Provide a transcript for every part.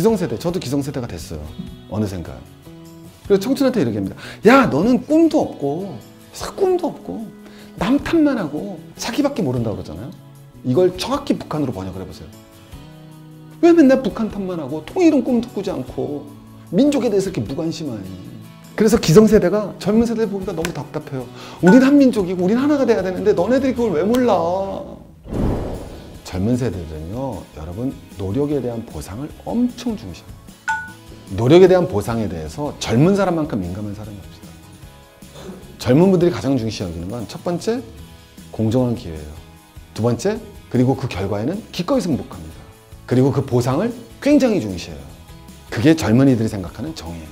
기성세대, 저도 기성세대가 됐어요. 어느샌가. 그래서 청춘한테 이렇게 합니다. 야, 너는 꿈도 없고, 사 꿈도 없고, 남 탓만 하고, 자기밖에 모른다고 그러잖아요. 이걸 정확히 북한으로 번역을 해보세요. 왜 맨날 북한 탓만 하고, 통일은 꿈도 꾸지 않고, 민족에 대해서 이렇게 무관심하니. 그래서 기성세대가 젊은 세대 보기가 너무 답답해요. 우린 한민족이고, 우린 하나가 돼야 되는데, 너네들이 그걸 왜 몰라? 젊은 세대들은요, 여러분, 노력에 대한 보상을 엄청 중시해요. 노력에 대한 보상에 대해서 젊은 사람만큼 민감한 사람이 없어요. 젊은 분들이 가장 중시 여기는 건 첫 번째, 공정한 기회예요. 두 번째, 그리고 그 결과에는 기꺼이 승복합니다. 그리고 그 보상을 굉장히 중시해요. 그게 젊은이들이 생각하는 정의예요.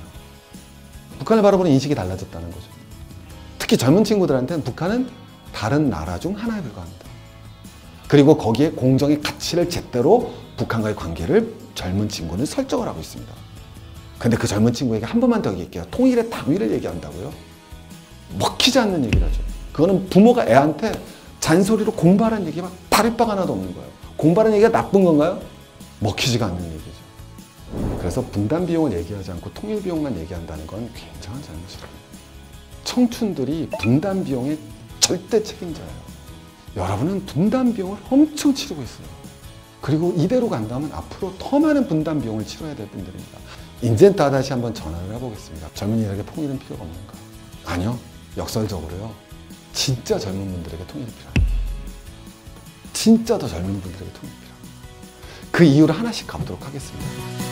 북한을 바라보는 인식이 달라졌다는 거죠. 특히 젊은 친구들한테는 북한은 다른 나라 중 하나에 불과합니다. 그리고 거기에 공정의 가치를 제대로 북한과의 관계를 젊은 친구는 설정을 하고 있습니다. 근데 그 젊은 친구에게 한 번만 더 얘기할게요. 통일의 당위를 얘기한다고요? 먹히지 않는 얘기를 하죠. 그거는 부모가 애한테 잔소리로 공부하라는 얘기 막 다를 바가 하나도 없는 거예요. 공부하라는 얘기가 나쁜 건가요? 먹히지가 않는 얘기죠. 그래서 분담 비용을 얘기하지 않고 통일 비용만 얘기한다는 건 굉장한 잘못이랍니다. 청춘들이 분담 비용에 절대 책임져요. 여러분은 비용을 엄청 치르고 있어요. 그리고 이대로 간다면 앞으로 더 많은 비용을 치러야 될 분들입니다. 이제 다시 한번 전화를 해보겠습니다. 젊은이들에게 통일은 필요가 없는가? 아니요. 역설적으로요. 진짜 젊은 분들에게 통일이 필요합니다. 진짜 더 젊은 분들에게 통일이 필요합니다. 그 이유를 하나씩 가보도록 하겠습니다.